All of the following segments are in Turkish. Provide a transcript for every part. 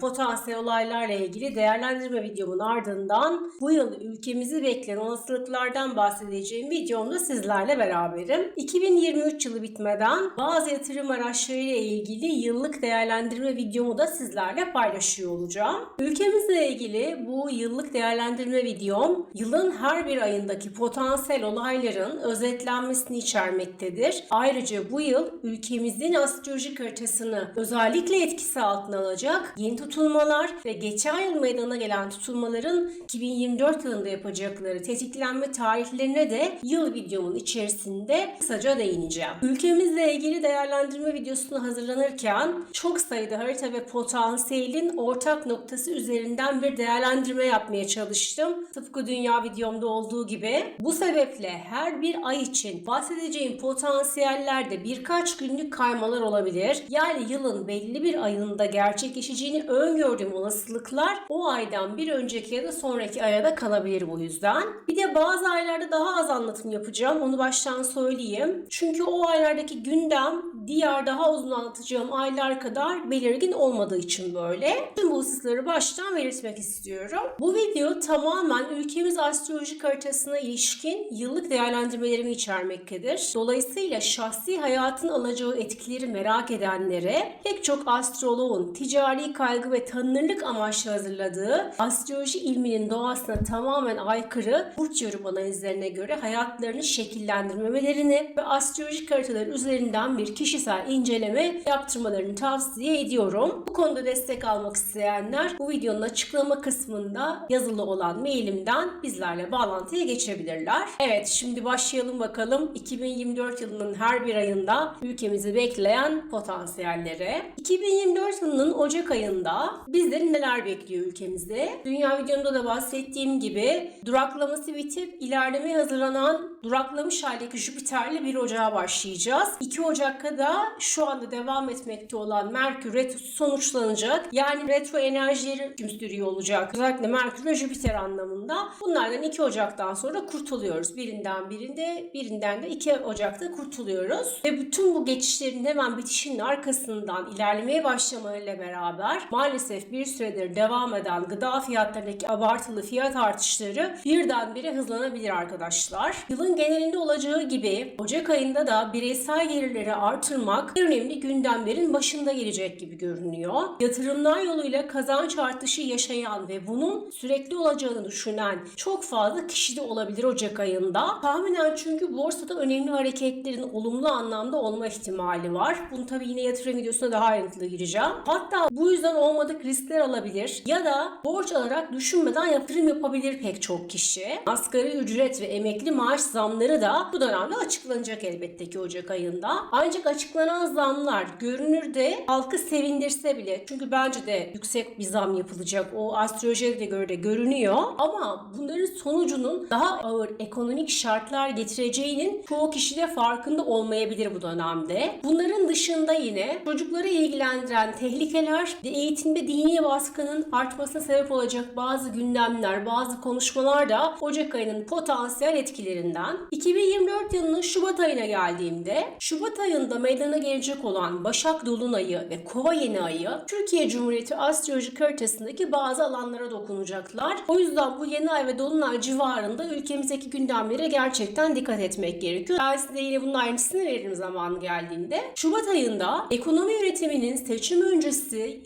potansiyel olaylarla ilgili değerlendirme videomun ardından bu yıl ülkemizi bekleyen olasılıklardan bahsedeceğim videomda sizlerle beraberim. 2023 yılı bitmeden bazı yatırım araçlarıyla ilgili yıllık değerlendirme videomu da sizlerle paylaşıyor olacağım. Ülkemizle ilgili bu yıllık değerlendirme videom yılın her bir ayındaki potansiyel olayların özetlenmesini içermektedir. Ayrıca bu yıl ülkemizin astrolojik haritasını özellikle etkisi altına alacak yeni tutulmalar ve geçen yıl meydana gelen tutulmaların 2024 yılında yapacakları tetiklenme tarihlerine de yıl videomun içerisinde kısaca değineceğim. Ülkemizle ilgili değerlendirme videosunu hazırlanırken çok sayıda harita ve potansiyelin ortak noktası üzerinden bir değerlendirme yapmaya çalıştım. Tıpkı dünya videomda olduğu gibi. Bu sebeple her bir ay için bahsedeceğim potansiyellerde birkaç günlük kaymalar olabilir. Yani yılın belli bir ayında gerçekleşeceğini öngördüğüm olasılıklar o aydan bir önceki ya da sonraki aya da kalabilir bu yüzden. Bir de bazı aylarda daha az anlatım yapacağım. Onu baştan söyleyeyim. Çünkü o aylardaki gündem diğer daha uzun anlatacağım aylar kadar belirgin olmadığı için böyle. Tüm bu hususları baştan belirtmek istiyorum. Bu video tamamen ülkemiz astrolojik haritasına ilişkin yıllık değerlendirmelerimi içermektedir. Dolayısıyla şahsi hayatın alacağı etkileri merak edenlere pek çok astroloğun ticari kaygı ve tanınırlık amaçlı hazırladığı astroloji ilminin doğasına tamamen aykırı burç yorum analizlerine göre hayatlarını şekillendirmemelerini ve astrolojik haritalar üzerinden bir kişisel inceleme yaptırmalarını tavsiye ediyorum. Bu konuda destek almak isteyenler bu videonun açıklama kısmında yazılı olan mailimden bizlerle bağlantıya geçebilirler. Evet şimdi başlayalım bakalım 2024 yılının her bir ayında ülkemizi bekleyen potansiyellere. 2024 yılının Ocak ayında bizleri neler bekliyor ülkemizde? Dünya videomda da bahsettiğim gibi duraklaması bitip ilerlemeye hazırlanan duraklamış haldeki Jüpiter'le 1 Ocağa başlayacağız. 2 Ocak'ta da şu anda devam etmekte olan Merkür retrosu sonuçlanacak. Yani retro enerjileri sürüyor olacak. Özellikle Merkür ve Jüpiter anlamında. Bunlardan 2 Ocak'tan sonra kurtuluyoruz. Birinden birinde, birinden de 2 Ocak'ta kurtuluyoruz. Ve bütün bu geçişlerin hemen bitişinin arkasından ilerlemeye başlamalarıyla beraber maalesef bir süredir devam eden gıda fiyatlarındaki abartılı fiyat artışları birdenbire hızlanabilir arkadaşlar. Yılın genelinde olacağı gibi Ocak ayında da bireysel gelirleri artırmak önemli gündemlerin başında gelecek gibi görünüyor. Yatırımlar yoluyla kazanç artışı yaşayan ve bunun sürekli olacağını düşünen çok fazla kişi de olabilir Ocak ayında. Tahminen çünkü borsada önemli hareketlerin olumlu anlamda olma ihtimali var. Bunu tabii yine yatırım videosuna daha ayrıntılı gireceğim. Hatta bu yüzden olmadık riskler alabilir ya da borç alarak düşünmeden yatırım yapabilir pek çok kişi. Asgari ücret ve emekli maaş zamları da bu dönemde açıklanacak elbette ki Ocak ayında. Ancak açıklanan zamlar görünürde halkı sevindirse bile çünkü bence de yüksek bir zam yapılacak. O astrolojiye de göre de görünüyor. Ama bunların sonucunun daha ağır ekonomik şartlar getireceğinin çoğu kişi de farkında olmayabilir bu dönemde. Bunların dışında yine çocukları ilgilendiren tehlikeler ve eğitimde dini baskının artmasına sebep olacak bazı gündemler, bazı konuşmalar da Ocak ayının potansiyel etkilerinden. 2024 yılının Şubat ayına geldiğimde Şubat ayında meydana gelecek olan Başak Dolunayı ve Kova Yeni Ayı Türkiye Cumhuriyeti astrolojik haritasındaki bazı alanlara dokunacaklar. O yüzden bu yeni ay ve dolunay civarında ülkemizdeki gündemlere gerçekten dikkat etmek gerekiyor. Ben size yine bunun ayrıntısını veririm zamanı geldiğinde. Şubat ayında ekonomi yönetiminin seçim öncesi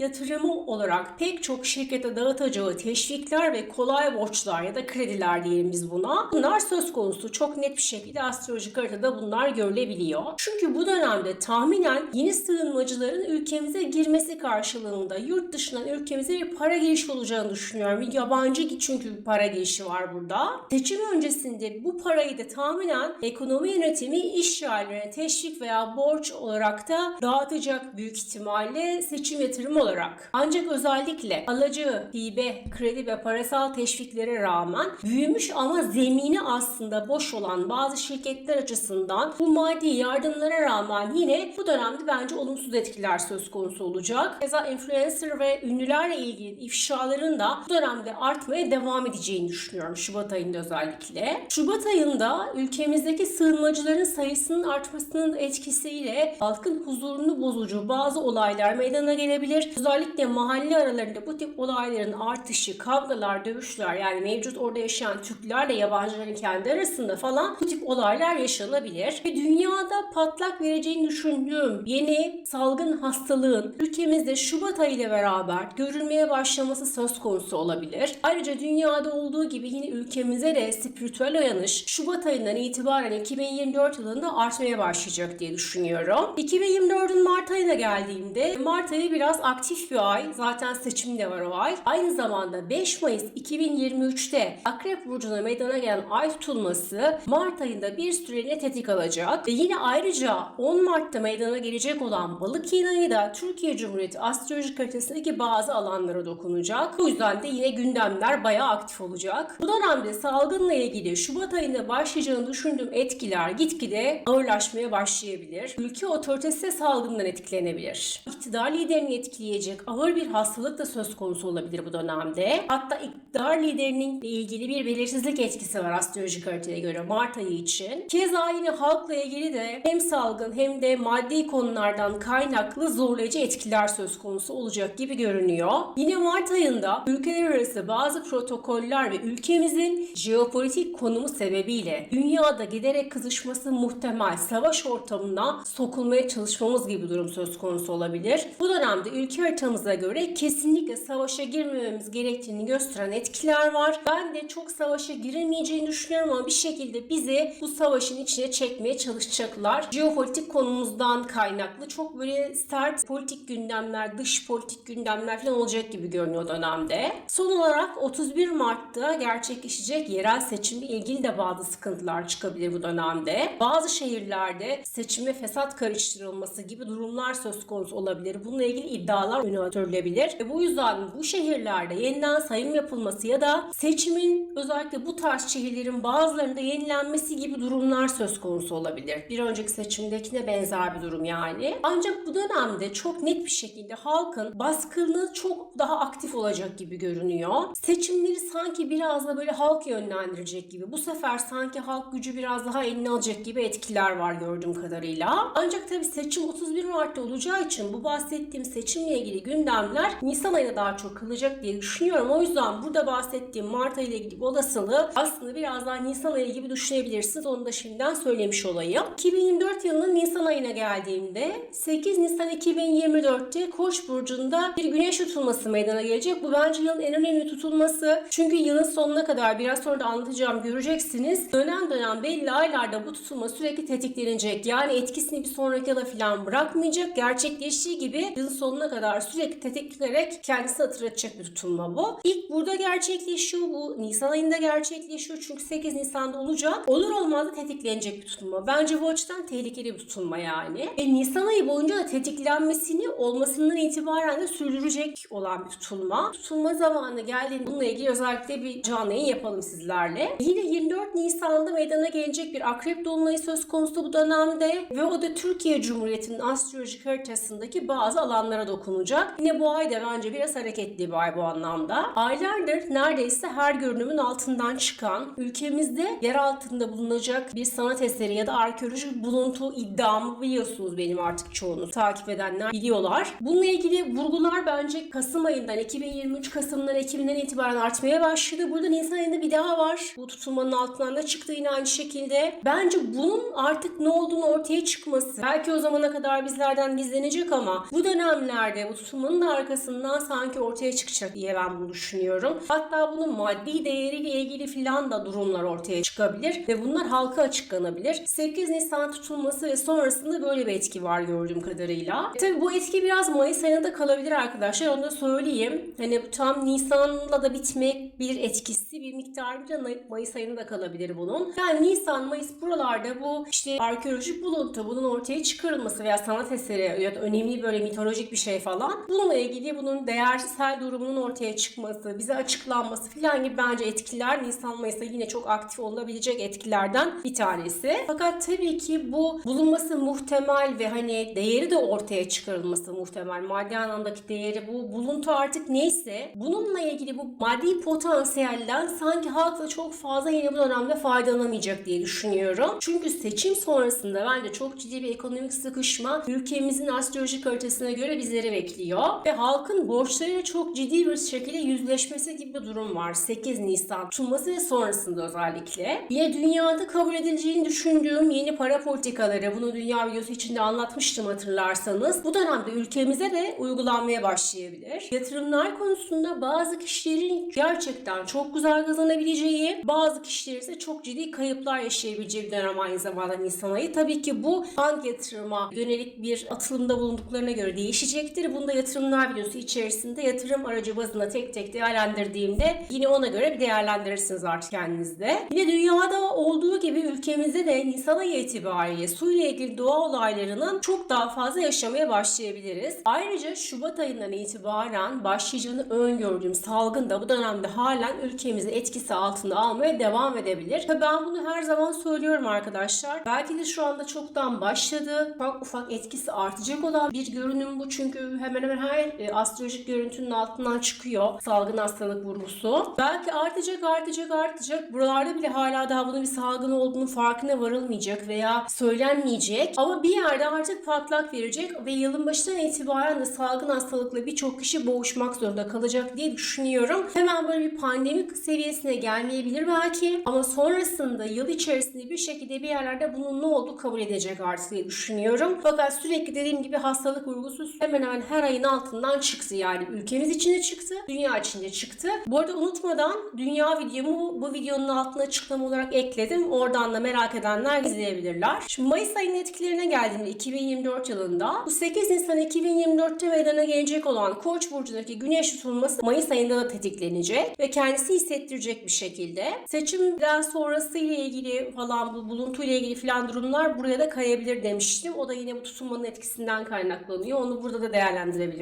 yatırımı olarak pek çok şirkete dağıtacağı teşvikler ve kolay borçlar ya da krediler diyelim biz buna. Bunlar söz konusu çok net bir şekilde astrolojik haritada bunlar görülebiliyor. Çünkü bu dönemde tahminen yeni sığınmacıların ülkemize girmesi karşılığında yurt dışından ülkemize bir para girişi olacağını düşünüyorum. Bir yabancı çünkü bir para girişi var burada. Seçim öncesinde bu parayı da tahminen ekonomi yönetimi iş yerlerine teşvik veya borç olarak da dağıtacak büyük ihtimalle seçim yatırımı olarak. Ancak özellikle alıcı, hibe, kredi ve parasal teşviklere rağmen büyümüş ama zemini aslında boş olan bazı şirketler açısından bu maddi yardımlara rağmen yine bu dönemde bence olumsuz etkiler söz konusu olacak. Keza influencer ve ünlülerle ilgili ifşaların da bu dönemde artmaya devam edeceğini düşünüyorum Şubat ayında özellikle. Şubat ayında ülkemizdeki sığınmacıların sayısının artmasının etkisiyle halkın huzurunu bozucu bazı olaylar meydana gelebilir. Özellikle mahalle aralarında bu tip olayların artışı, kavgalar, dövüşler yani mevcut orada yaşayan Türklerle yabancıların kendi arasında falan bu tip olaylar yaşanabilir. Ve dünyada patlak vereceğini düşündüğüm yeni salgın hastalığın ülkemizde Şubat ayı ile beraber görülmeye başlaması söz konusu olabilir. Ayrıca dünyada olduğu gibi yine ülkemize de spiritüel uyanış Şubat ayından itibaren 2024 yılında artmaya başlayacak diye düşünüyorum. 2024'ün Mart ayına geldiğimde Mart ayı biraz aktif bir ay. Zaten seçim de var o ay. Aynı zamanda 5 Mayıs 2023'te Akrep Burcu'na meydana gelen ay tutulması Mart ayında bir süreliğine tetik alacak. Ve yine ayrıca 10 Mart'ta meydana gelecek olan Balık ayı da Türkiye Cumhuriyeti astrolojik haritasındaki bazı alanlara dokunacak. Bu yüzden de yine gündemler bayağı aktif olacak. Bu dönemde salgınla ilgili Şubat ayında başlayacağını düşündüğüm etkiler gitgide ağırlaşmaya başlayabilir. Ülke otoritesi salgından etkilenebilir. İktidar liderini etkileyecek ağır bir hastalık da söz konusu olabilir bu dönemde. Hatta iktidar liderinin ilgili bir belirsizlik etkisi var astrolojik haritaya göre Mart ayı için. Keza yine halkla ilgili de hem salgın hem de maddi konulardan kaynaklı zorlayıcı etkiler söz konusu olacak gibi görünüyor. Yine Mart ayında ülkeler arası bazı protokoller ve ülkemizin jeopolitik konumu sebebiyle dünyada giderek kızışması muhtemel savaş ortamına sokulmaya çalışmamız gibi durum söz konusu olabilir. Bu dönemde ülke haritamıza göre kesinlikle savaşa girmememiz gerektiğini gösteren etkiler var. Ben de çok savaşa girilmeyeceğini düşünüyorum ama bir şekilde bizi bu savaşın içine çekmeye çalışacaklar. Jeopolitik konumuzdan kaynaklı çok böyle sert politik gündemler, dış politik gündemler falan olacak gibi görünüyor dönemde. Son olarak 31 Mart'ta gerçekleşecek yerel seçimle ilgili de bazı sıkıntılar çıkabilir bu dönemde. Bazı şehirlerde seçime fesat karıştırılması gibi durumlar söz konusu olabilir. Bununla ilgili iddialar öne atılabilir. Ve bu yüzden bu şehirlerde yeniden sayım yapılması ya da seçimin özellikle bu tarz şehirlerin bazılarında yenilenmesi gibi durumlar söz konusu olabilir. Bir önceki seçimdekine benzer bir durum yani. Ancak bu dönemde çok net bir şekilde halkın baskınlığı çok daha aktif olacak gibi görünüyor. Seçimleri sanki biraz da böyle halk yönlendirecek gibi. Bu sefer sanki halk gücü biraz daha eline alacak gibi etkiler var gördüğüm kadarıyla. Ancak tabii seçim 31 Mart'ta olacağı için bu bahsettiğim seçimle ilgili gündemler Nisan ayına daha çok kalacak diye düşünüyorum. O yüzden burada bahsettiğim Mart ayı ile ilgili olasılığı aslında biraz daha Nisan ayı gibi düşünebilirsiniz. Onu da şimdiden söylemiş olayım. 2024 yılının Nisan ayına geldiğimde 8 Nisan 2024'te Koç burcunda bir güneş tutulması meydana gelecek. Bu bence yılın en önemli tutulması. Çünkü yılın sonuna kadar biraz sonra da anlatacağım göreceksiniz. Dönem dönem belli aylarda bu tutulma sürekli tetiklenecek. Yani etkisini bir sonraki yıla falan bırakmayacak. Gerçekleştiği gibi yılın sonuna kadar sürekli tetiklenerek kendisini hatırlatacak bir tutulma bu. İlk burada gerçekleşiyor bu. Nisan ayında gerçekleşiyor. Çünkü 8 Nisan'da olacak. Olur olmaz da tetiklenecek bir tutulma. Bence bu açıdan tehlikeli bir tutulma yani. Ve Nisan ayı boyunca da tetiklenmesini olmasından itibaren de sürdürecek olan bir tutulma. Tutulma zamanı geldiğinde bununla ilgili özellikle bir canlı yayın yapalım sizlerle. Yine 24 Nisan'da meydana gelecek bir akrep dolunayı söz konusu bu dönemde ve o da Türkiye Cumhuriyeti'nin astrolojik haritasındaki bazı alanlara dokunacak. Yine bu ay da bence biraz hareketli bir ay bu anlamda. Aylardır neredeyse her görünümün altından çıkan, ülkemizde yer altında bulunacak bir sanat eseri ya da arkeolojik buluntu iddiamı biliyorsunuz benim artık çoğunuz takip edenler biliyorlar. Bununla ilgili vurgular bence Kasım ayından 2023 Kasım'dan Ekim'den itibaren artmaya başladı. Burada Nisan ayında bir daha var. Bu tutulmanın altından da çıktı yine aynı şekilde. Bence bunun artık ne olduğunu ortaya çıkması belki o zamana kadar bizlerden gizlenecek ama bu dönemlerde bu tutulmanın da arkasından sanki ortaya çıkacak diye ben bunu düşünüyorum. Hatta bunun maddi değeriyle ilgili filan da durumlar ortaya çıkabilir ve bunlar halka açıklanabilir. 8 Nisan tutulması ve sonrasında böyle bir etki var gördüğüm kadarıyla. E tabii bu etki biraz Mayıs ayında da kalabilir arkadaşlar. Onu da söyleyeyim. Hani tam Nisan'la da bitmek bir etkisi bir miktar da Mayıs ayında da kalabilir bunun. Yani Nisan, Mayıs buralarda bu işte arkeolojik buluntu, bunun ortaya çıkarılması veya sanat eseri ya da önemli böyle mitolojik bir şey falan. Bununla ilgili bunun değersel durumunun ortaya çıkması, bize açıklanması falan gibi bence etkiler Nisan Mayıs'ta yine çok aktif olabilecek etkilerden bir tanesi. Fakat tabii ki bu bulunması muhtemel ve hani değeri de ortaya çıkarılması muhtemel. Maddi anlamdaki değeri bu buluntu artık neyse bununla ilgili bu maddi potansiyelden sanki halk da çok fazla yine bu dönemde faydalanamayacak diye düşünüyorum. Çünkü seçim sonrasında bence çok ciddi bir ekonomik sıkışma ülke ülkemizin astrolojik haritasına göre bizleri bekliyor. Ve halkın borçlarıyla çok ciddi bir şekilde yüzleşmesi gibi bir durum var. 8 Nisan tutulması ve sonrasında özellikle. Yine dünyada kabul edileceğini düşündüğüm yeni para politikaları, bunu dünya videosu içinde anlatmıştım hatırlarsanız. Bu dönemde ülkemize de uygulanmaya başlayabilir. Yatırımlar konusunda bazı kişilerin gerçekten çok güzel kazanabileceği, bazı kişilerin ise çok ciddi kayıplar yaşayabileceği bir dönem aynı zamanda Nisan ayı. Tabii ki bu hangi yatırıma yönelik bir atılımda bulunduklarına göre değişecektir. Bunu da yatırımlar videosu içerisinde yatırım aracı bazında tek tek değerlendirdiğimde yine ona göre bir değerlendirirsiniz artık kendinizde. Yine dünyada olduğu gibi ülkemizde de Nisan ayı itibariyle su ile ilgili doğa olaylarının çok daha fazla yaşamaya başlayabiliriz. Ayrıca Şubat ayından itibaren başlayacağını öngördüğüm salgın da bu dönemde halen ülkemizi etkisi altında almaya devam edebilir. Ve ben bunu her zaman söylüyorum arkadaşlar. Belki de şu anda çoktan başladı. Ufak ufak etkisi artacak olan bir görünüm bu. Çünkü hemen hemen her e, astrolojik görüntünün altından çıkıyor salgın hastalık vurgusu. Belki artacak artacak artacak. Buralarda bile hala daha bunun bir salgın olduğunu farkına varılmayacak veya söylenmeyecek. Ama bir yerde artık patlak verecek ve yılın başından itibaren de salgın hastalıkla birçok kişi boğuşmak zorunda kalacak diye düşünüyorum. Hemen böyle bir pandemik seviyesine gelmeyebilir belki ama sonrasında yıl içerisinde bir şekilde bir yerlerde bunun ne olduğu kabul edecek artık diye düşünüyorum. Fakat sürekli dediğim gibi hastalık vurgusu hemen hemen her ayın altından çıktı. Yani ülkemiz içinde çıktı, dünya içinde çıktı. Bu arada unutmadan dünya videomu bu videonun altına açıklama olarak ekledim. Oradan da merak edenler izleyebilirler. Şimdi Mayıs ayının etkilerine geldiğimde 2024 yılında bu 8 Nisan 2024'te meydana gelecek olan Koç burcundaki güneş tutulması Mayıs ayında da tetiklenecek ve kendisi hissettirecek bir şekilde. Seçimden sonrası ile ilgili falan bu buluntu ile ilgili falan durumlar buraya da kayabilir demiştim. O da yine bu tutulmanın etkisinden kaynaklanıyor. Onu burada da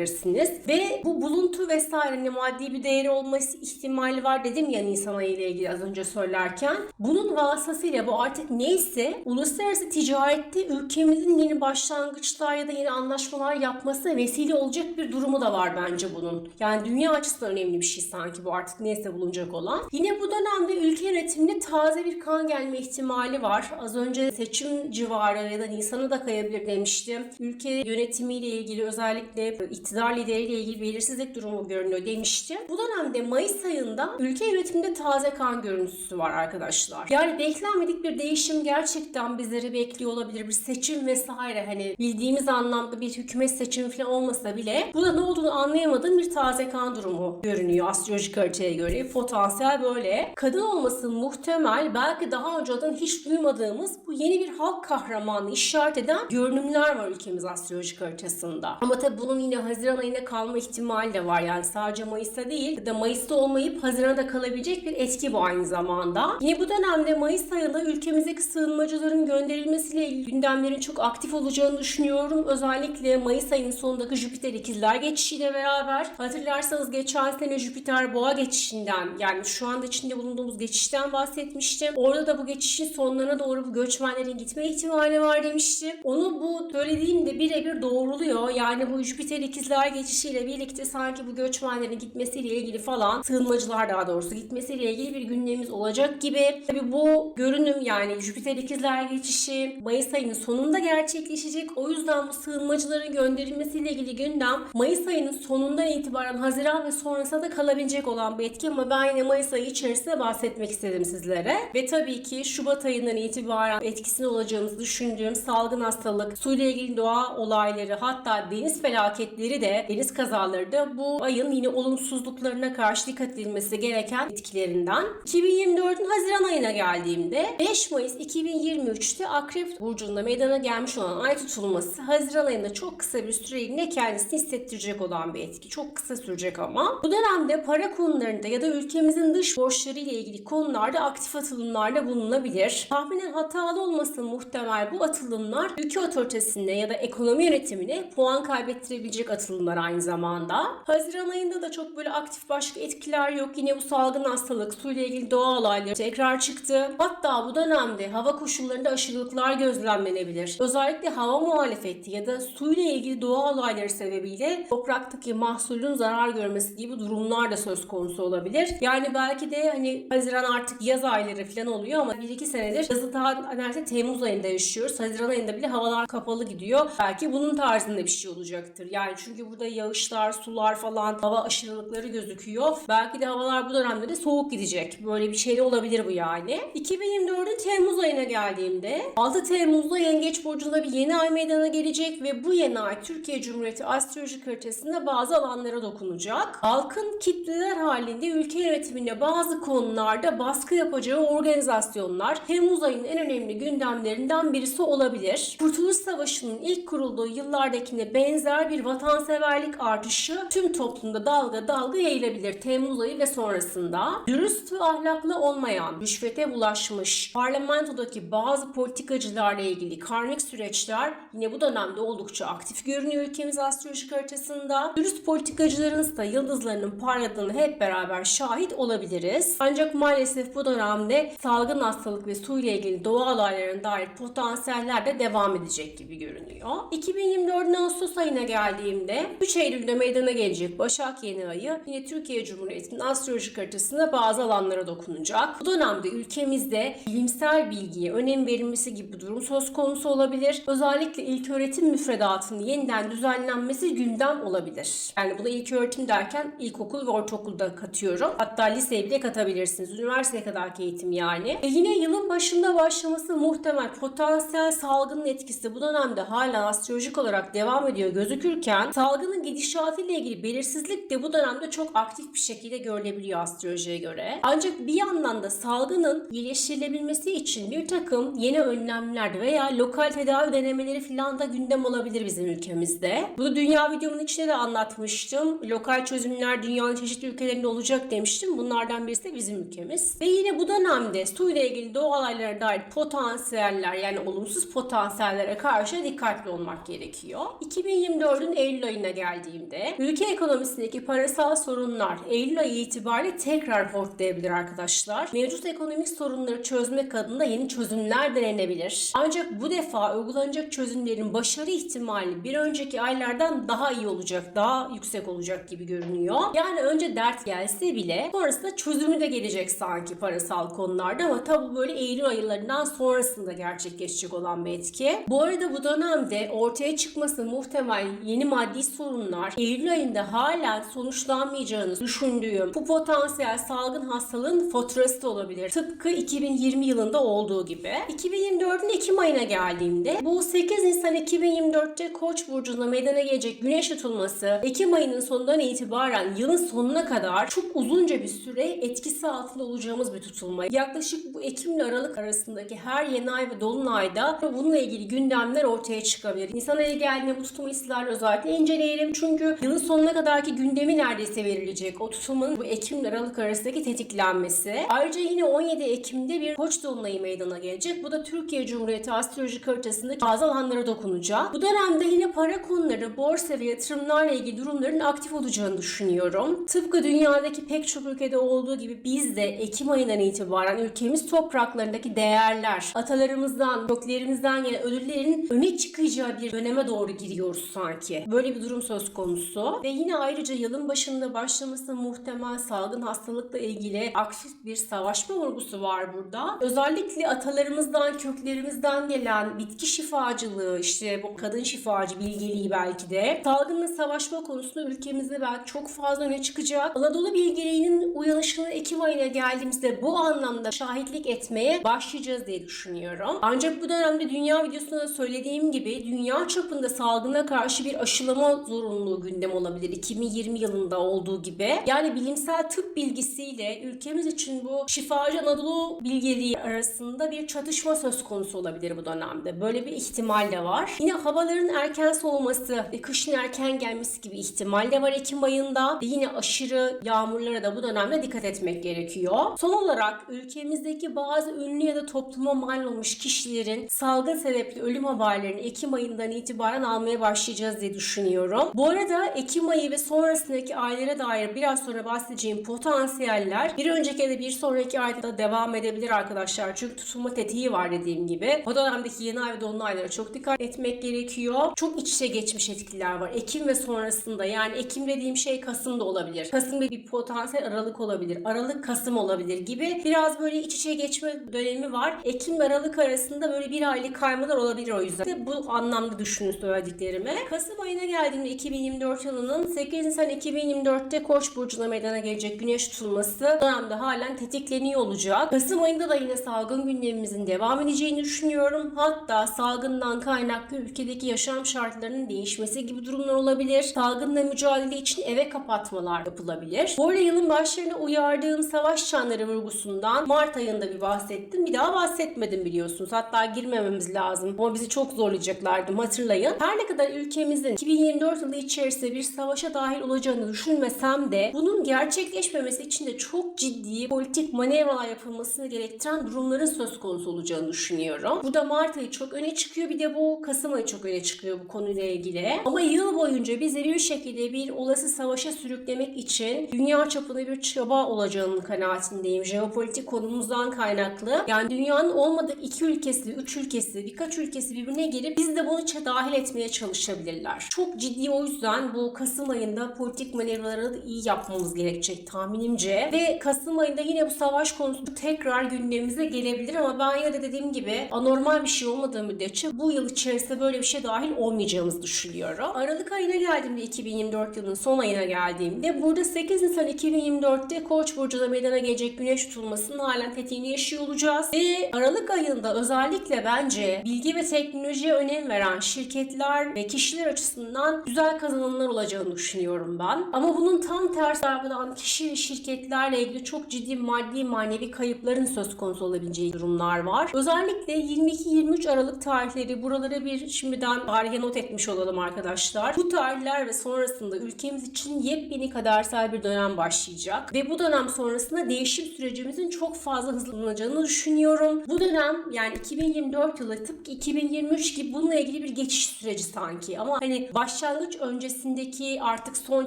değerlendirebilirsiniz. Ve bu buluntu vesaire hani maddi bir değeri olması ihtimali var dedim ya Nisan ayı ile ilgili az önce söylerken. Bunun vasıtasıyla bu artık neyse uluslararası ticarette ülkemizin yeni başlangıçlar ya da yeni anlaşmalar yapması vesile olacak bir durumu da var bence bunun. Yani dünya açısından önemli bir şey sanki bu artık neyse bulunacak olan. Yine bu dönemde ülke yönetiminde taze bir kan gelme ihtimali var. Az önce seçim civarı ya da Nisan'a da kayabilir demiştim. Ülke yönetimiyle ilgili özellikle iktidar lideriyle ilgili belirsizlik durumu görünüyor demiştim. Bu dönemde Mayıs ayında ülke yönetiminde taze kan görüntüsü var arkadaşlar. Yani beklenmedik bir değişim gerçekten bizleri bekliyor olabilir. Bir seçim vesaire hani bildiğimiz anlamda bir hükümet seçimi falan olmasa bile burada ne olduğunu anlayamadığım bir taze kan durumu görünüyor astrolojik haritaya göre. Potansiyel böyle. Kadın olması muhtemel belki daha önceden hiç duymadığımız bu yeni bir halk kahramanı işaret eden görünümler var ülkemiz astrolojik haritasında. Ama tabii bunun yine Haziran ayına kalma ihtimali de var. Yani sadece Mayıs'ta değil ya da Mayıs'ta olmayıp Haziran'da kalabilecek bir etki bu aynı zamanda. Yine bu dönemde Mayıs ayında ülkemizdeki sığınmacıların gönderilmesiyle ilgili gündemlerin çok aktif olacağını düşünüyorum. Özellikle Mayıs ayının sonundaki Jüpiter ikizler geçişiyle beraber hatırlarsanız geçen sene Jüpiter boğa geçişinden yani şu anda içinde bulunduğumuz geçişten bahsetmiştim. Orada da bu geçişin sonlarına doğru bu göçmenlerin gitme ihtimali var demiştim. Onu bu söylediğimde birebir doğruluyor. Yani bu Jüpiter ikizler geçişiyle birlikte sanki bu göçmenlerin gitmesiyle ilgili falan sığınmacılar daha doğrusu gitmesiyle ilgili bir gündemimiz olacak gibi. Tabii bu görünüm yani Jüpiter ikizler geçişi Mayıs ayının sonunda gerçekleşecek. O yüzden bu sığınmacıların gönderilmesiyle ilgili gündem Mayıs ayının sonundan itibaren Haziran ve sonrasında da kalabilecek olan bir etki ama ben yine Mayıs ayı içerisinde bahsetmek istedim sizlere. Ve tabii ki Şubat ayından itibaren etkisini olacağımızı düşündüğüm salgın hastalık, suyla ilgili doğa olayları hatta deniz felaketleri de deniz kazaları da bu ayın yine olumsuzluklarına karşı dikkat edilmesi gereken etkilerinden. 2024'ün Haziran ayına geldiğimde 5 Mayıs 2023'te Akrep Burcu'nda meydana gelmiş olan ay tutulması Haziran ayında çok kısa bir süreliğine kendisini hissettirecek olan bir etki. Çok kısa sürecek ama. Bu dönemde para konularında ya da ülkemizin dış borçları ile ilgili konularda aktif atılımlarda bulunabilir. Tahminen hatalı olması muhtemel bu atılımlar ülke otoritesinde ya da ekonomi yönetimine puan kaybettirebilecek atılımlar aynı zamanda. Haziran ayında da çok böyle aktif başka etkiler yok. Yine bu salgın hastalık, suyla ilgili doğa olayları tekrar çıktı. Hatta bu dönem dönemde hava koşullarında aşırılıklar gözlemlenebilir. Özellikle hava muhalefeti ya da suyla ilgili doğa olayları sebebiyle topraktaki mahsulün zarar görmesi gibi durumlar da söz konusu olabilir. Yani belki de hani Haziran artık yaz ayları falan oluyor ama 1-2 senedir yazı daha neredeyse Temmuz ayında yaşıyoruz. Haziran ayında bile havalar kapalı gidiyor. Belki bunun tarzında bir şey olacaktır. Yani çünkü burada yağışlar, sular falan, hava aşırılıkları gözüküyor. Belki de havalar bu dönemde de soğuk gidecek. Böyle bir şey de olabilir bu yani. 2024'ün Temmuz ayına geldiğimde 6 Temmuz'da Yengeç Burcu'nda bir yeni ay meydana gelecek ve bu yeni ay Türkiye Cumhuriyeti astroloji haritasında bazı alanlara dokunacak. Halkın kitleler halinde ülke yönetiminde bazı konularda baskı yapacağı organizasyonlar Temmuz ayının en önemli gündemlerinden birisi olabilir. Kurtuluş Savaşı'nın ilk kurulduğu yıllardakine benzer bir vatanseverlik artışı tüm toplumda dalga dalga yayılabilir Temmuz ayı ve sonrasında. Dürüst ve ahlaklı olmayan, rüşvete bulaşmış, parlamentodaki bazı politikacılarla ilgili karmik süreçler yine bu dönemde oldukça aktif görünüyor ülkemiz astrolojik haritasında. Dürüst politikacıların ise yıldızlarının parladığını hep beraber şahit olabiliriz. Ancak maalesef bu dönemde salgın hastalık ve su ile ilgili doğa olaylarına dair potansiyeller de devam edecek gibi görünüyor. 2024'ün Ağustos ayına geldiğimde 3 Eylül'de meydana gelecek Başak Yeni Ayı yine Türkiye Cumhuriyeti'nin astrolojik haritasında bazı alanlara dokunacak. Bu dönemde ülkemizde bilimsel bilgiye önem verilmesi gibi bir durum söz konusu olabilir. Özellikle ilk öğretim müfredatının yeniden düzenlenmesi gündem olabilir. Yani buna ilk öğretim derken ilkokul ve ortaokulda katıyorum. Hatta liseye bile katabilirsiniz. Üniversiteye kadarki eğitim yani. E yine yılın başında başlaması muhtemel potansiyel salgının etkisi bu dönemde hala astrolojik olarak devam ediyor gözükürken salgının gidişatı ile ilgili belirsizlik de bu dönemde çok aktif bir şekilde görülebiliyor astrolojiye göre. Ancak bir yandan da salgının iyileştirilebilmesi için bir takım yeni önlemler veya lokal tedavi denemeleri falan da gündem olabilir bizim ülkemizde. Bunu dünya videomun içinde de anlatmıştım. Lokal çözümler dünyanın çeşitli ülkelerinde olacak demiştim. Bunlardan birisi de bizim ülkemiz. Ve yine bu dönemde su ile ilgili doğa olaylara dair potansiyeller yani olumsuz potansiyellere karşı dikkatli olmak gerekiyor. 2024'ün Eylül ayına geldiğimde ülke ekonomisindeki parasal sorunlar Eylül ayı itibariyle tekrar hortlayabilir arkadaşlar. Mevcut ekonomik sorunları çözmek adına yeni çözümler denenebilir. Ancak bu defa uygulanacak çözümlerin başarı ihtimali bir önceki aylardan daha iyi olacak, daha yüksek olacak gibi görünüyor. Yani önce dert gelse bile sonrasında çözümü de gelecek sanki parasal konularda ama tabi böyle Eylül aylarından sonrasında gerçekleşecek olan bir etki. Bu arada bu dönemde ortaya çıkması muhtemel yeni maddi sorunlar Eylül ayında hala sonuçlanmayacağını düşündüğüm bu potansiyel salgın hastalığın faturası da olabilir. Tıpkı 2020 yılında olduğu gibi. 2024'ün Ekim ayına geldiğimde bu 8 Nisan 2024'te Koç burcunda meydana gelecek güneş tutulması Ekim ayının sonundan itibaren yılın sonuna kadar çok uzunca bir süre etkisi altında olacağımız bir tutulma. Yaklaşık bu Ekim ile Aralık arasındaki her yeni ay ve dolunayda bununla ilgili gündemler ortaya çıkabilir. Nisan ayı geldiğinde bu tutulmayı sizlerle özellikle inceleyelim. Çünkü yılın sonuna kadarki gündemi neredeyse verilecek. O tutulmanın bu Ekim Aralık arasındaki tetiklenmesi. Ayrıca yine 17 Ekim'de bir koç dolunayı meydana gelecek. Bu da Türkiye Cumhuriyeti astrolojik haritasındaki bazı alanlara dokunacak. Bu dönemde yine para konuları, borsa ve yatırımlarla ilgili durumların aktif olacağını düşünüyorum. Tıpkı dünyadaki pek çok ülkede olduğu gibi biz de Ekim ayından itibaren ülkemiz topraklarındaki değerler, atalarımızdan, köklerimizden gelen ödüllerin öne çıkacağı bir döneme doğru giriyoruz sanki. Böyle bir durum söz konusu. Ve yine ayrıca yılın başında başlaması muhtemel salgın hastalıkla ilgili aktif bir savaşma vurgusu var burada. Özellikle atalarımızdan, köklerimizden gelen bitki şifacılığı, işte bu kadın şifacı bilgeliği belki de salgınla savaşma konusunda ülkemizde belki çok fazla öne çıkacak. Anadolu bilgeliğinin uyanışını Ekim ayına geldiğimizde bu anlamda şahitlik etmeye başlayacağız diye düşünüyorum. Ancak bu dönemde dünya videosunda da söylediğim gibi dünya çapında salgına karşı bir aşılama zorunluluğu gündem olabilir. 2020 yılında olduğu gibi. Yani bilimsel tıp bilgisiyle ülkemiz için bu şifacı Anadolu bilgeliği arasında bir çatışma söz konusu olabilir bu dönemde. Böyle bir ihtimal de var. Yine havaların erken soğuması ve kışın erken gelmesi gibi ihtimal de var Ekim ayında. Ve yine aşırı yağmurlara da bu dönemde dikkat etmek gerekiyor. Son olarak ülkemizdeki bazı ünlü ya da topluma mal olmuş kişilerin salgın sebepli ölüm haberlerini Ekim ayından itibaren almaya başlayacağız diye düşünüyorum. Bu arada Ekim ayı ve sonrasındaki aylara dair biraz sonra bahsedeceğim potansiyeller bir önceki da bir sonraki ayda da devam edebilir arkadaşlar. Çünkü tutulma tetiği var dediğim gibi. O dönemdeki yeni ay ve dolunaylara çok dikkat etmek gerekiyor. Çok iç içe geçmiş etkiler var. Ekim ve sonrasında yani Ekim dediğim şey Kasım'da olabilir. Kasım bir, potansiyel Aralık olabilir. Aralık Kasım olabilir gibi biraz böyle iç içe geçme dönemi var. Ekim ve Aralık arasında böyle bir aylık kaymalar olabilir o yüzden. İşte bu anlamda düşünün söylediklerimi. Kasım ayına geldiğimde 2024 yılının 8 Nisan 2024'te Koç burcuna meydana gelecek güneş tutulması dönemde halen tetikleniyor olacak. Kasım ayında da yine salgın gündemimizin devam edeceğini düşünüyorum. Hatta salgından kaynaklı ülkedeki yaşam şartlarının değişmesi gibi durumlar olabilir. Salgınla mücadele için eve kapatmalar yapılabilir. Bu arada yılın başlarına uyardığım savaş çanları vurgusundan Mart ayında bir bahsettim. Bir daha bahsetmedim biliyorsunuz. Hatta girmememiz lazım. Ama bizi çok zorlayacaklardı hatırlayın. Her ne kadar ülkemizin 2024 yılı içerisinde bir savaşa dahil olacağını düşünmesem de bunun gerçekleşmemesi için de çok ciddi politik manevralar yapılmasını gerektiren durumların söz konusu olacağını düşünüyorum. Burada Mart ayı çok öne çıkıyor. Bir de bu Kasım ayı çok öne çıkıyor bu konuyla ilgili. Ama yıl boyunca bizi bir şekilde bir olası savaşa sürüklemek için dünya çapında bir çaba olacağının kanaatindeyim. Jeopolitik konumuzdan kaynaklı. Yani dünyanın olmadık iki ülkesi, üç ülkesi, birkaç ülkesi birbirine girip biz de bunu dahil etmeye çalışabilirler. Çok ciddi o yüzden bu Kasım ayında politik manevraları iyi yapmamız gerekecek tahminimce. Ve Kasım ayında yine bu savaş konusu tekrar gündemimize gelebilir ama ben yine de dediğim gibi anormal bir şey olmadığı müddetçe bu yıl içerisinde böyle bir şey dahil olmayacağımızı düşünüyorum. Aralık ayına geldiğimde 2024 yılının son ayına geldiğimde burada 8 Nisan 2024'te Koç burcunda meydana gelecek güneş tutulmasının halen tetiğini yaşıyor olacağız. Ve Aralık ayında özellikle bence bilgi ve teknolojiye önem veren şirketler ve kişiler açısından güzel kazanımlar olacağını düşünüyorum ben. Ama bunun tam tersi tarafından kişi ve şirketlerle ilgili çok ciddi maddi manevi kayıpların söz konusu olabileceği durumlar var. Özellikle 22-23 Aralık tarihleri buralara bir şimdiden tarihe not etmiş olalım arkadaşlar. Bu tarihler ve sonrasında ülkemiz için yepyeni kadersel bir dönem başlayacak. Ve bu dönem sonrasında değişim sürecimizin çok fazla hızlanacağını düşünüyorum. Bu dönem yani 2024 yılı tıpkı 2023 gibi bununla ilgili bir geçiş süreci sanki. Ama hani başlangıç öncesindeki artık son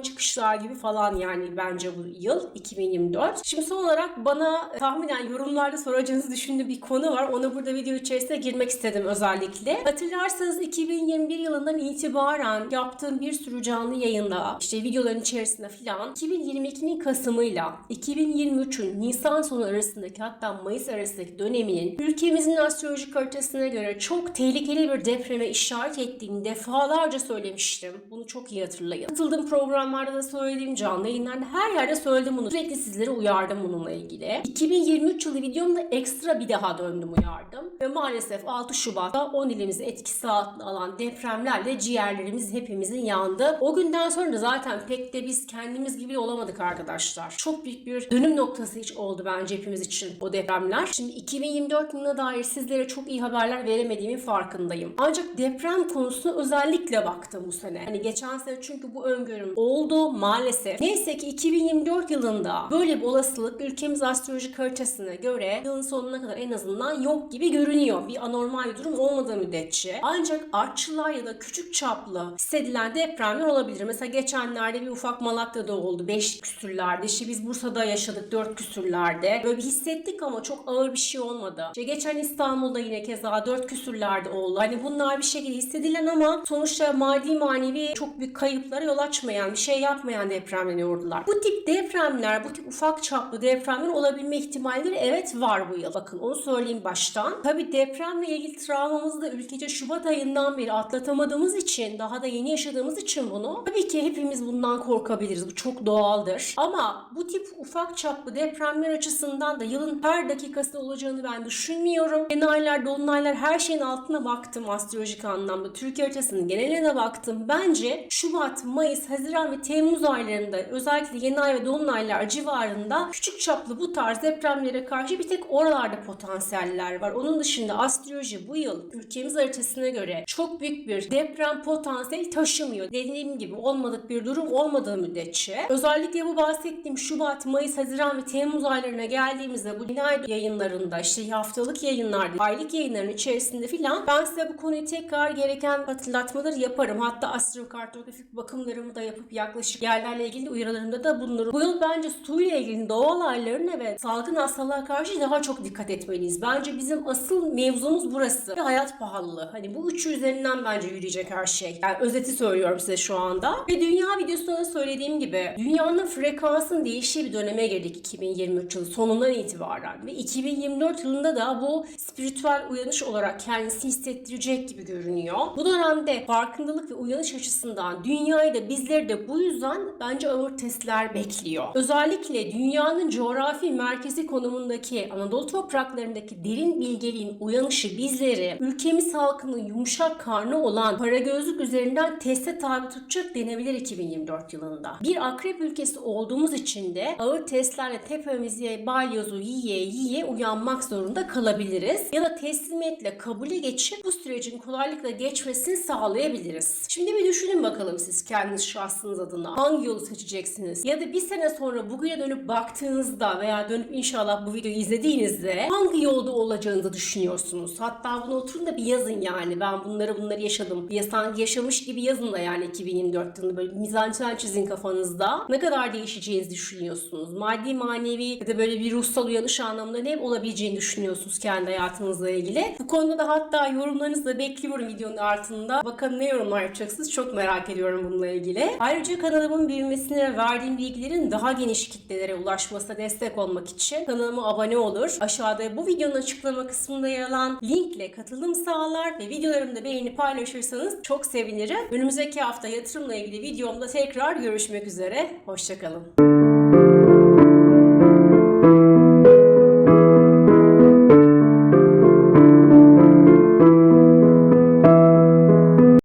çıkışlar gibi falan yani bence bu yıl 2024. Şimdi son olarak bana tahminen yorumlarda soracağınızı düşündüğüm bir konu var. Ona burada video içerisinde girmek istedim özellikle. Hatırlarsanız 2021 yılından itibaren yaptığım bir sürü canlı yayında işte videoların içerisinde filan 2022'nin Kasım'ıyla 2023'ün Nisan sonu arasındaki hatta Mayıs arasındaki döneminin ülkemizin astrolojik haritasına göre çok tehlikeli bir depreme işaret ettiğini defalarca söylemiştim. Bunu çok iyi hatırlayın. Katıldığım programlarda da söylediğim canlı yayınlarda her yerde söyledim bunu. Sürekli sizlere uyardım bununla ilgili. 2023 yılı videomda ekstra bir daha döndüm uyardım. Ve maalesef 6 Şubat'ta 10 ilimizi etkisi altına alan depremlerle ciğerlerimiz hepimizin yandı. O günden sonra da zaten pek de biz kendimiz gibi olamadık arkadaşlar. Çok büyük bir dönüm noktası hiç oldu bence hepimiz için o depremler. Şimdi 2024 yılına dair sizlere çok iyi haberler veremediğimin farkındayım. Ancak deprem konusuna özellikle baktım bu sene. Hani geçen sene çünkü bu öngörüm oldu maalesef. Neyse ki 2024 yılında böyle bir olasılık ülkemiz astrolojik haritasına göre yılın sonuna kadar en azından yok gibi görünüyor. Bir anormal bir durum olmadığı müddetçe. Ancak artçılar ya da küçük çaplı hissedilen depremler olabilir. Mesela geçenlerde bir ufak Malatya'da oldu. 5 küsürlerde. İşte biz Bursa'da yaşadık 4 küsürlerde. Böyle bir hissettik ama çok ağır bir şey olmadı. İşte geçen İstanbul'da yine keza 4 küsürlerde oldu. Hani bunlar bir şekilde hissedilen ama sonuçta maddi manevi çok büyük kayıplara yol açmayan, bir şey yapmayan depremler yordular. Bu tip depremler, bu tip ufak çaplı depremler olabilme ihtimalleri evet var bu yıl. Bakın onu söyleyeyim baştan. Tabi depremle ilgili travmamızı da ülkece Şubat ayından beri atlatamadığımız için, daha da yeni yaşadığımız için bunu tabii ki hepimiz bundan korkabiliriz. Bu çok doğaldır. Ama bu tip ufak çaplı depremler açısından da yılın her dakikası olacağını ben düşünmüyorum. Genaylar, dolunaylar her şeyin altına baktım astrolojik anlamda. Türkiye haritasının geneline baktım. Bence Şubat, Mayıs, Haziran ve Temmuz aylarında özellikle yeni ay ve dolunaylar civarında küçük çaplı bu tarz depremlere karşı bir tek oralarda potansiyeller var. Onun dışında astroloji bu yıl ülkemiz haritasına göre çok büyük bir deprem potansiyeli taşımıyor. Dediğim gibi olmadık bir durum olmadığı müddetçe. Özellikle bu bahsettiğim Şubat, Mayıs, Haziran ve Temmuz aylarına geldiğimizde bu yeni ay yayınlarında işte haftalık yayınlarda, aylık yayınların içerisinde filan ben size bu konuyu tekrar gereken hatırlatmaları yaparım. Hatta astrokartografik bakımlarımı da yapıp yaklaşık yerlerle ilgili uyarılarımda da bulunurum. Bu yıl bence suyla ilgili doğal olayların ve salgın hastalığa karşı daha çok dikkat etmeliyiz. Bence bizim asıl mevzumuz burası. Ve hayat pahalılığı. Hani bu üçü üzerinden bence yürüyecek her şey. Yani özeti söylüyorum size şu anda. Ve dünya videosunda da söylediğim gibi dünyanın frekansın değiştiği bir döneme girdik 2023 yılı sonundan itibaren. Ve 2024 yılında da bu spiritüel uyanış olarak kendisini hissettirecek gibi görünüyor. Bu dönemde farkındalık ve uyanış açısından dünyayı da bizleri de bu yüzden bence ağır testler bekliyor. Özellikle dünyanın coğrafi merkezi konumundaki Anadolu topraklarındaki derin bilgeliğin uyanışı bizleri ülkemiz halkının yumuşak karnı olan para gözlük üzerinden teste tabi tutacak denebilir 2024 yılında. Bir akrep ülkesi olduğumuz için de ağır testlerle tepemize balyozu yiye yiye uyanmak zorunda kalabiliriz. Ya da teslimiyetle kabule geçip bu sürecin kolaylıkla geçmesini sağlayabiliriz. Şimdi bir düşünün bakalım siz kendiniz şahsınız adına hangi yolu seçeceksiniz? Ya da bir sene sonra bugüne dönüp baktığınızda veya dönüp inşallah bu videoyu izlediğinizde hangi yolda olacağınızı düşünüyorsunuz? Hatta bunu oturun da bir yazın yani. Ben bunları bunları yaşadım. Bir sanki yaşamış gibi yazın da yani 2024 yılında böyle mizansen çizin kafanızda. Ne kadar değişeceğinizi düşünüyorsunuz? Maddi manevi ya da böyle bir ruhsal uyanış anlamında ne olabileceğini düşünüyorsunuz kendi hayatınızla ilgili. Bu konuda da hatta yorumlarınızı da bekliyorum videonun altında. Bakın ne yorumlar yapacaksınız çok merak ediyorum bununla ilgili. Ayrıca kanalımın büyümesine ve verdiğim bilgilerin daha geniş kitlelere ulaşmasına destek olmak için kanalıma abone olur. Aşağıda bu videonun açıklama kısmında yer alan linkle katılım sağlar ve videolarımı da beğenip paylaşırsanız çok sevinirim. Önümüzdeki hafta yatırımla ilgili videomda tekrar görüşmek üzere. Hoşçakalın.